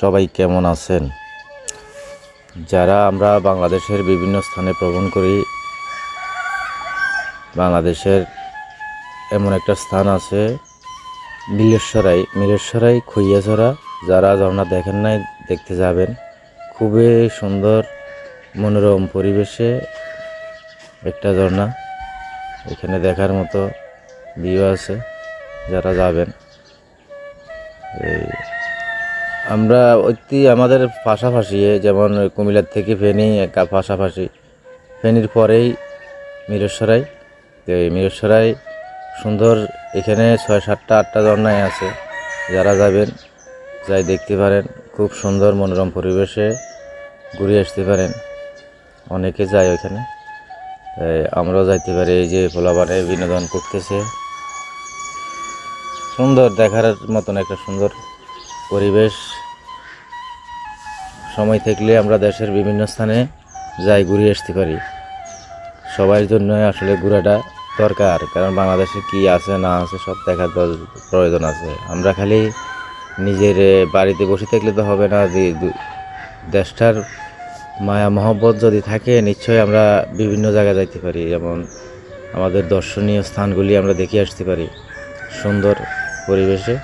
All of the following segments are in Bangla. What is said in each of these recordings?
সবাই কেমন আছেন? যারা আমরা বাংলাদেশের বিভিন্ন স্থানে ভ্রমণ করি, বাংলাদেশের এমন একটা স্থান আছে, মিলেশ্বরাই। মিলেশ্বরাই খইয়াছড়া যারা ঝর্ণা দেখেন নাই, দেখতে যাবেন। খুবই সুন্দর, মনোরম পরিবেশে একটা ঝর্ণা। এখানে দেখার মতো ভিউ আছে, যারা যাবেন। এই আমরা অতি আমাদের পাশাপাশি যেমন কুমিল্লার থেকে ফেনী একা পাশাপাশি, ফেনীর পরেই মিরেশ্বরাই তো এই মিরেশ্বরাই সুন্দর, এখানে ছয় সাতটা, আটটা ঝর্ণায় আছে। যারা যাবেন, যাই দেখতে পারেন, খুব সুন্দর মনোরম পরিবেশে ঘুরে আসতে পারেন। অনেকে যায় এই আমরাও যাইতে পারি, এই যে পোলাবারে বিনোদন করতেছে। সুন্দর, দেখার মতন একটা সুন্দর পরিবেশ। সময় থাকলে আমরা দেশের বিভিন্ন স্থানে যাই, ঘুরে আসতে পারি। সবার জন্য আসলে ঘোরাটা দরকার, কারণ বাংলাদেশে কি আছে, না আছে, সব দেখার প্রয়োজন আছে। আমরা খালি নিজের বাড়িতে বসে থাকলে তো হবে না দেশটার মায়া, মহব্বত যদি থাকে, নিশ্চয়ই আমরা বিভিন্ন জায়গায় যাইতে পারি। যেমন আমাদের দর্শনীয় স্থানগুলি আমরা দেখে আসতে পারি সুন্দর পরিবেশে।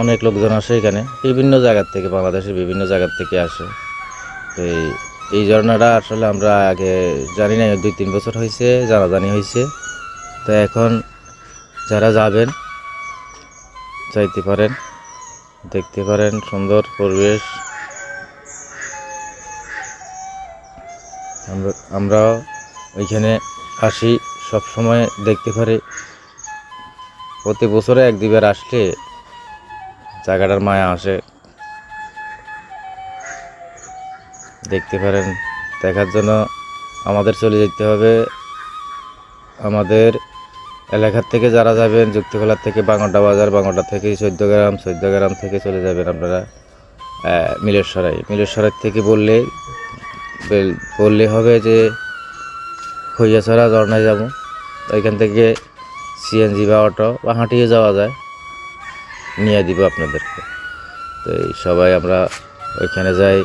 অনেক লোকজন আসে এখানে। বিভিন্ন জায়গার থেকে, বাংলাদেশের বিভিন্ন জায়গার থেকে আসে। তো এই এই ঝর্ণাটা আসলে আমরা আগে জানি না দুই তিন বছর হয়েছে, জানাজানি হয়েছে। তো এখন যারা যাবেন চাইতে পারেন, দেখতে পারেন, সুন্দর পরিবেশ। আমরা আমরা ওইখানে আসি সব সময় দেখতে পারি। প্রতি বছরে এক দুবার আসলে জায়গাটার মায়া আসে। দেখতে পারেন, দেখার জন্য আমাদের চলে যেতে হবে। আমাদের এলাকার থেকে যারা যাবেন, যুক্তিখোলার থেকে বাংলাটা বাজার বাংলাটা থেকে, চোদ্দ গ্রাম চোদ্দ গ্রাম থেকে চলে যাবেন আপনারা মিলেশ্বরাই মিলেশ্বরাই থেকে বললে বললে হবে যে খইয়াছড়া ঝর্ণায় যাব। ওইখান থেকে সিএনজি বা অটো বা হাঁটিয়ে যাওয়া যায়। নিয়ে দিব আপনাদেরকে। তো এই সবাই আমরা ওইখানে যাই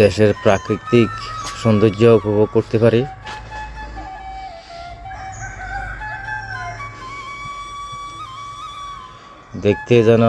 দেশের প্রাকৃতিক সৌন্দর্য উপভোগ করতে পারি। দেখতে যেন